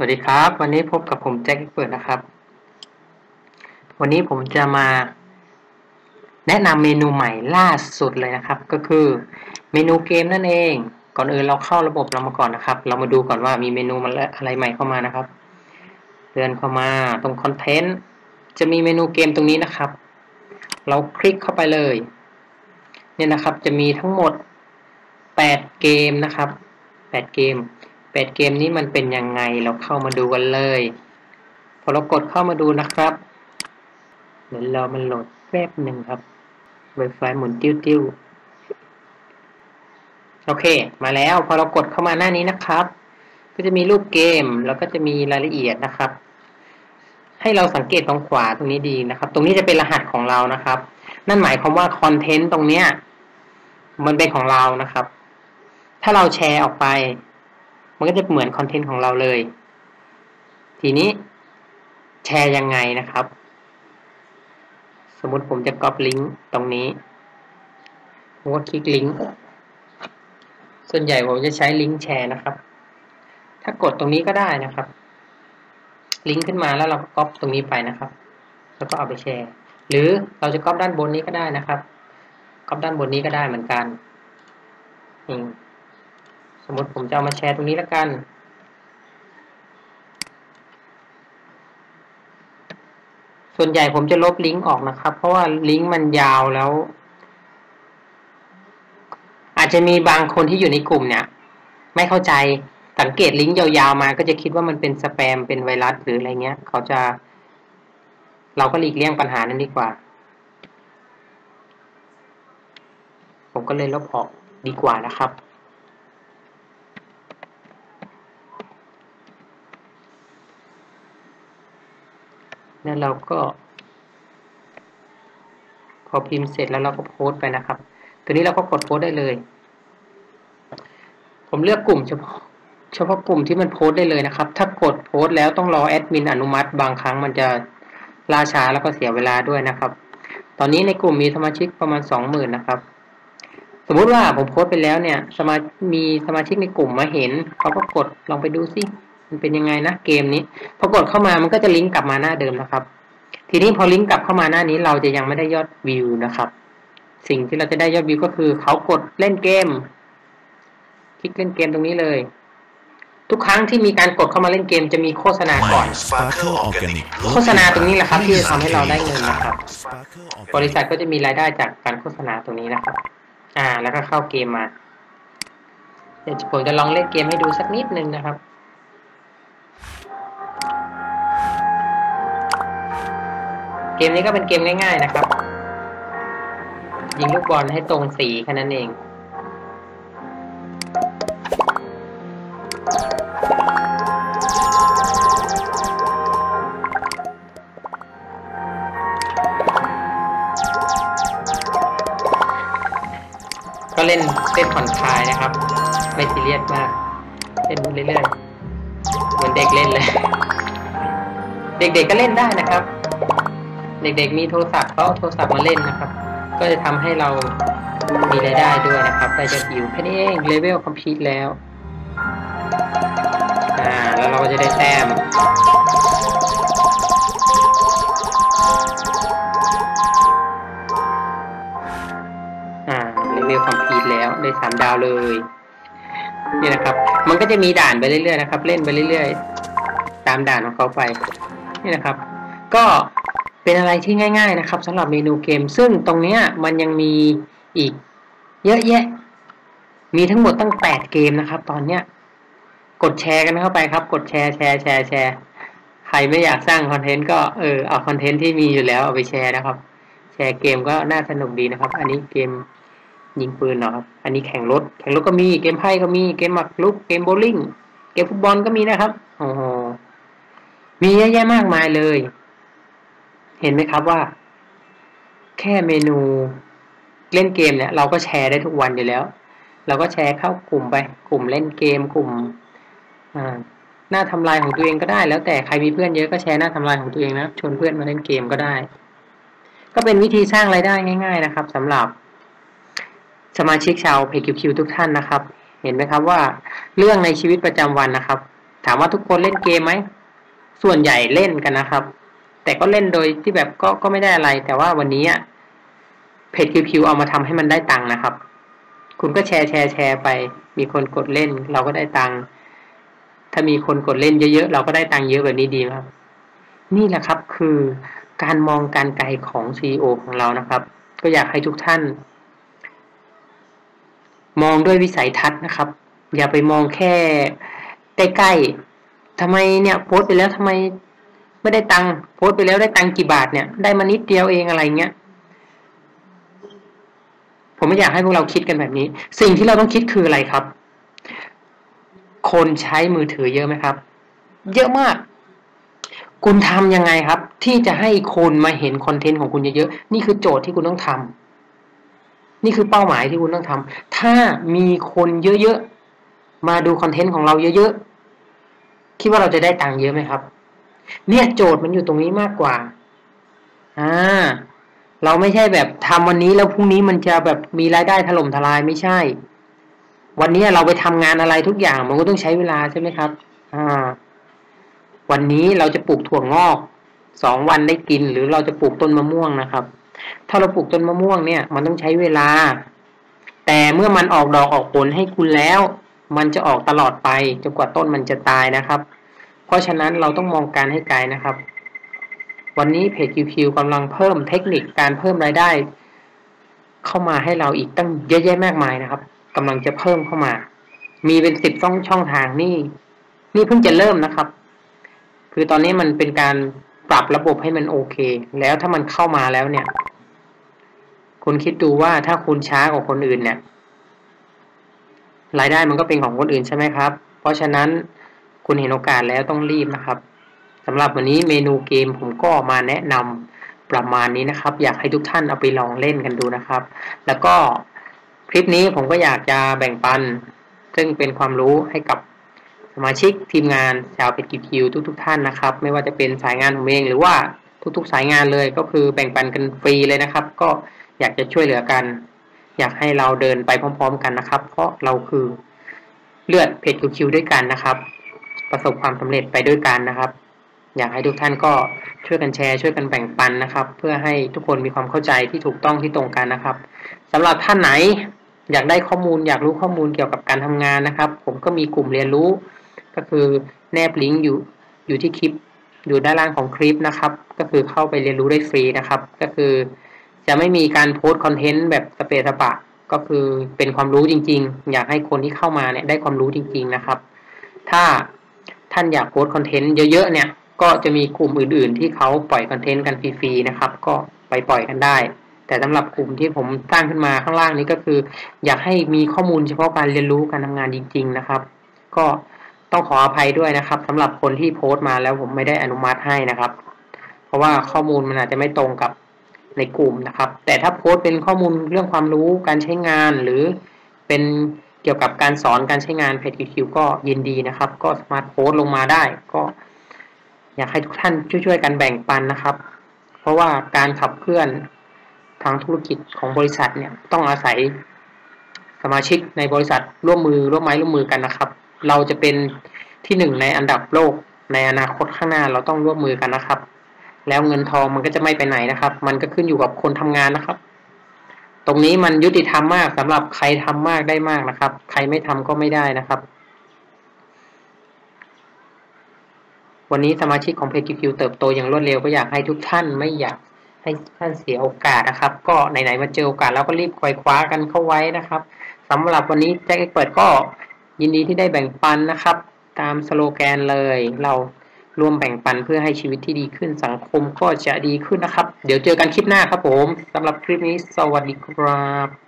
วัสดีครับ วันนี้พบกับผมแจ็คเปิดนะครับ วันนี้ผมจะมา แนะนำเมนูใหม่ล่าสุดเลยนะครับ ก็คือเมนูเกมนั่นเอง ก่อนอื่นเราเข้าระบบเรามาก่อนนะครับ เรามาดูก่อนว่ามีเมนูมันอะไรใหม่เข้ามานะครับเดินเข้ามาตรงคอนเทนต์จะมีเมนูเกมตรงนี้นะครับ เราคลิกเข้าไปเลย เนี่ยนะครับจะมีทั้งหมด 8 เกมนะครับ 8 เกม 8เกมนี้มันเป็นยังไงเราเข้ามาดูกันเลย พอเรากดเข้ามาดูนะครับเดี๋ยวเรามันโหลดแป๊บหนึ่งครับ Wi-Fi หมุนติ้วๆโอเค มาแล้วพอเรากดเข้ามาหน้านี้นะครับ ก็จะมีรูปเกม แล้วก็จะมีรายละเอียดนะครับ ให้เราสังเกตตรงขวาตรงนี้ดีนะครับ ตรงนี้จะเป็นรหัสของเรานะครับ นั่นหมายความว่าคอนเทนต์ตรงเนี้ยมันเป็นของเรานะครับ ถ้าเราแชร์ออกไป มันก็จะเหมือนคอนเทนต์ของเราเลย ทีนี้แชร์ยังไงนะครับ สมมติผมจะก๊อปลิงก์ตรงนี้ผมก็คลิกลิงก์ส่วนใหญ่ผมจะใช้ลิงก์แชร์นะครับ ถ้ากดตรงนี้ก็ได้นะครับ ลิงก์ขึ้นมาแล้วเราก็ก๊อปตรงนี้ไปนะครับ แล้วก็เอาไปแชร์ หรือเราจะก๊อปด้านบนนี้ก็ได้นะครับก๊อปด้านบนนี้ก็ได้เหมือนกันนี่ สมมติผมจะเอามาแชร์ตรงนี้แล้วกัน ส่วนใหญ่ผมจะลบลิงก์ออกนะครับ เพราะว่าลิงก์มันยาวแล้ว อาจจะมีบางคนที่อยู่ในกลุ่มเนี่ย ไม่เข้าใจสังเกตลิงก์ยาวๆมา ก็จะคิดว่ามันเป็นสแปมเป็นไวรัสหรืออะไรเงี้ย เขาจะ เราก็หลีกเลี่ยงปัญหานั้นดีกว่า ผมก็เลยลบออกดีกว่านะครับ แล้วเราก็ พอพิมพ์เสร็จแล้วเราก็โพสต์ไปนะครับ ตัวนี้เราก็กดโพสต์ได้เลย ผมเลือกกลุ่มเฉพาะเฉพาะกลุ่มที่มันโพสต์ได้เลยนะครับ ถ้ากดโพสต์แล้วต้องรอแอดมินอนุมัติ บางครั้งมันจะล่าช้าแล้วก็เสียเวลาด้วยนะครับ ตอนนี้ในกลุ่มมีสมาชิกประมาณสองหมื่นนะครับ สมมุติว่าผมโพสต์ไปแล้วเนี่ย สมามีสมาชิกในกลุ่มมาเห็นเขาก็กดลองไปดูซิ มันเป็นยังไงนะเกมนี้พอกดเข้ามามันก็จะลิงก์กลับมาหน้าเดิมนะครับ ทีนี้พอลิงก์กลับเข้ามาหน้านี้เราจะยังไม่ได้ยอดวิวนะครับ สิ่งที่เราจะได้ยอดวิวก็คือเขากดเล่นเกม คลิกเล่นเกมตรงนี้เลย ทุกครั้งที่มีการกดเข้ามาเล่นเกมจะมีโฆษณาก่อน โฆษณาตรงนี้แหละครับที่จะทำให้เราได้เงินนะครับ บริษัทก็จะมีรายได้จากการโฆษณาตรงนี้นะครับ อ่า แล้วก็เข้าเกมมาเดี๋ยวผมจะลองเล่นเกมให้ดูสักนิดนึงนะครับ เกมนี้ก็เป็นเกมง่าย ๆ นะครับ ยิงลูกบอลให้ตรงสีแค่นั้นเอง ก็เล่นเล่นผ่อนคลายนะครับ ไม่ซีเรียสมากเล่นเรื่อยๆเหมือนเด็กเล่นเลย เด็กๆก็เล่นได้นะครับ เด็กๆมีโทรศัพท์เขาเอาโทรศัพท์มาเล่นนะครับ ก็จะทำให้เรามีรายได้ด้วยนะครับได้จะอยู่แค่นี้เองเลเวลคอมพิวต์แล้วอ่าแล้วเราก็จะได้แต้มอ่าเลเวลคอมพิวต์แล้วได้สามดาวเลยนี่นะครับ มันก็จะมีด่านไปเรื่อยๆนะครับ เล่นไปเรื่อยๆ ตามด่านของเขาไป นี่นะครับ ก็ เป็นอะไรที่ง่าย ๆนะครับสำหรับเมนูเกม ซึ่งตรงนี้มันยังมีอีกเยอะแยะ มีทั้งหมดตั้งแปดเกมนะครับ ตอนเนี้ยกดแชร์กันเข้าไปครับ กดแชร์แชร์แชร์แชร์ใครไม่อยากสร้างคอนเทนต์ก็เออเอาคอนเทนต์ที่มีอยู่แล้วเอาไปแชร์นะครับ แชร์เกมก็น่าสนุกดีนะครับ อันนี้เกมยิงปืนเนาะครับ อันนี้แข่งรถ แข่งรถก็มีเกมไพ่ก็มีเกมหมากรุกเกมโบลิ่งเกมฟุตบอลก็มีนะครับโอ้โหมีเยอะแยะมากมายเลย เห็นไหมครับว่า แค่เมนูเล่นเกมเนี่ยเราก็แชร์ได้ทุกวันอยู่แล้ว เราก็แชร์เข้ากลุ่มไป กลุ่มเล่นเกม กลุ่มหน้าทำลายของตัวเองก็ได้ แล้วแต่ใครมีเพื่อนเยอะก็แชร์หน้าทำลายของตัวเองนะชวนเพื่อนมาเล่นเกมก็ได้ ก็เป็นวิธีสร้างรายได้ง่าย ๆ นะครับสำหรับ สมาชิกชาวเพจคิวทุกท่านนะครับ เห็นไหมครับว่าเรื่องในชีวิตประจำวันนะครับ ถามว่าทุกคนเล่นเกมไหมส่วนใหญ่เล่นกันนะครับ แต่ก็เล่นโดยที่แบบก็ก็ไม่ได้อะไร แต่ว่าวันนี้เพจคิวเอามาทำให้มันได้ตังค์นะครับ คุณก็แชร์แชร์แชร์ไป มีคนกดเล่น เราก็ได้ตังค์ถ้ามีคนกดเล่นเยอะๆเราก็ได้ตังค์เยอะแบบนี้ดีครับนี่แหละครับคือการมองการไกลของ CEO ของเรานะครับ ก็อยากให้ทุกท่าน มองด้วยวิสัยทัศน์นะครับ อย่าไปมองแค่ใกล้ๆทำไมเนี่ยโพสไปแล้วทำไม ไม่ได้ตังค์โพสไปแล้วได้ตังค์กี่บาทเนี่ย ได้มานิดเดียวเองอะไรเงี้ยผมไม่อยากให้พวกเราคิดกันแบบนี้ สิ่งที่เราต้องคิดคืออะไรครับ คนใช้มือถือเยอะไหมครับ เยอะมาก คุณทำยังไงครับ ที่จะให้คนมาเห็นคอนเทนต์ของคุณเยอะๆนี่คือโจทย์ที่คุณต้องทำนี่คือเป้าหมายที่คุณต้องทำถ้ามีคนเยอะๆมาดูคอนเทนต์ของเราเยอะๆคิดว่าเราจะได้ตังค์เยอะไหมครับ เนี่ยโจทย์มันอยู่ตรงนี้มากกว่า อ่า เราไม่ใช่แบบทำวันนี้แล้วพรุ่งนี้มันจะแบบมีรายได้ถล่มทลายไม่ใช่ วันนี้เราไปทำงานอะไรทุกอย่างมันก็ต้องใช้เวลาใช่ไหมครับ อ่า วันนี้เราจะปลูกถั่วงอกสองวันได้กิน หรือเราจะปลูกต้นมะม่วงนะครับ ถ้าเราปลูกต้นมะม่วงเนี่ย มันต้องใช้เวลา แต่เมื่อมันออกดอกออกผลให้คุณแล้ว มันจะออกตลอดไปจนกว่าต้นมันจะตายนะครับ เพราะฉะนั้นเราต้องมองการให้ไกลนะครับ วันนี้เพจ QQ กำลังเพิ่มเทคนิคการเพิ่มรายได้ เข้ามาให้เราอีกตั้งเยอะแยะมากมายนะครับกำลังจะเพิ่มเข้ามา มีเป็นสิบช่องช่องทางนี่นี่เพิ่งจะเริ่มนะครับ คือตอนนี้มันเป็นการปรับระบบให้มันโอเค แล้วถ้ามันเข้ามาแล้วเนี่ย คุณคิดดูว่าถ้าคุณช้ากว่าคนอื่นเนี่ยรายได้มันก็เป็นของคนอื่นใช่ไหมครับ เพราะฉะนั้น คุณเห็นโอกาสแล้วต้องรีบนะครับสำหรับวันนี้เมนูเกมผมก็มาแนะนำประมาณนี้นะครับ อยากให้ทุกท่านเอาไปลองเล่นกันดูนะครับ แล้วก็คลิปนี้ผมก็อยากจะแบ่งปัน ซึ่งเป็นความรู้ให้กับสมาชิกทีมงานชาวเพจกิคิวทุกๆทท่านนะครับ ไม่ว่าจะเป็นสายงานผมเองหรือว่าทุกๆ สายงานเลยก็คือแบ่งปันกันฟรีเลยนะครับ ก็อยากจะช่วยเหลือกัน อยากให้เราเดินไปพร้อม ๆ กันนะครับ เพราะเราคือเลือดเพจคิวด้วยกันนะครับ ประสบความสำเร็จไปด้วยกันนะครับ อยากให้ทุกท่านก็ช่วยกันแชร์ช่วยกันแบ่งปันนะครับ เพื่อให้ทุกคนมีความเข้าใจที่ถูกต้องที่ตรงกันนะครับสำหรับท่านไหนอยากได้ข้อมูล อยากรู้ข้อมูลเกี่ยวกับการทำงานนะครับ ผมก็มีกลุ่มเรียนรู้ ก็คือแนบลิงก์อยู่อยู่ที่คลิปอยู่ด้านล่างของคลิปนะครับ ก็คือเข้าไปเรียนรู้ได้ฟรีนะครับ ก็คือจะไม่มีการโพสต์คอนเทนต์แบบสเปซสปะ ก็คือเป็นความรู้จริง ๆ อยากให้คนที่เข้ามาเนี่ยได้ความรู้จริง ๆนะครับ ถ้าานอยากโพสต์คอนเทนต์เยอะๆเนี่ย ก็จะมีกลุ่มอื่นๆ ที่เขาปล่อยคอนเทนต์กันฟรีๆนะครับ ก็ไปปล่อยกันได้ แต่สำหรับกลุ่มที่ผมสร้างขึ้นมาข้างล่างนี้ก็คือ อยากให้มีข้อมูลเฉพาะการเรียนรู้การทำงานจริง ๆ นะครับ ก็ต้องขออภัยด้วยนะครับสำหรับคนที่โพสต์มาแล้วผมไม่ได้อนุมัติให้นะครับ เพราะว่าข้อมูลมันอาจจะไม่ตรงกับในกลุ่มนะครับ แต่ถ้าโพสต์เป็นข้อมูลเรื่องความรู้การใช้งานหรือเป็น เกี่ยวกับการสอนการใช้งานเพจคิวก็ยินดีนะครับ ก็สามารถโพสต์ลงมาได้ ก็ อยากให้ทุกท่านช่วยๆกันแบ่งปันนะครับ เพราะว่าการขับเคลื่อนทางธุรกิจของบริษัทเนี่ยต้องอาศัยสมาชิกในบริษัทร่วมมือร่วมไม้ร่วมมือกันนะครับ เราจะเป็นที่หนึ่งในอันดับโลกในอนาคตข้างหน้าเราต้องร่วมมือกันนะครับ แล้วเงินทองมันก็จะไม่ไปไหนนะครับ มันก็ขึ้นอยู่กับคนทำงานนะครับ ตรงนี้มันยุติธรรมมากสำหรับใครทำมากได้มากนะครับ ใครไม่ทำก็ไม่ได้นะครับ วันนี้สมาชิกของเพจคิวเติบโตอย่างรวดเร็วก็อยากให้ทุกท่านไม่อยากให้ท่านเสียโอกาสนะครับ ก็ไหนๆมาเจอโอกาสแล้วก็รีบคอยคว้ากันเข้าไว้นะครับสำหรับวันนี้แจ็คเปิดก็ยินดีที่ได้แบ่งปันนะครับ ตามสโลแกนเลยเรา ร่วมแบ่งปันเพื่อให้ชีวิตที่ดีขึ้นสังคมก็จะดีขึ้นนะครับ เดี๋ยวเจอกันคลิปหน้าครับผมสำหรับคลิปนี้สวัสดีครับ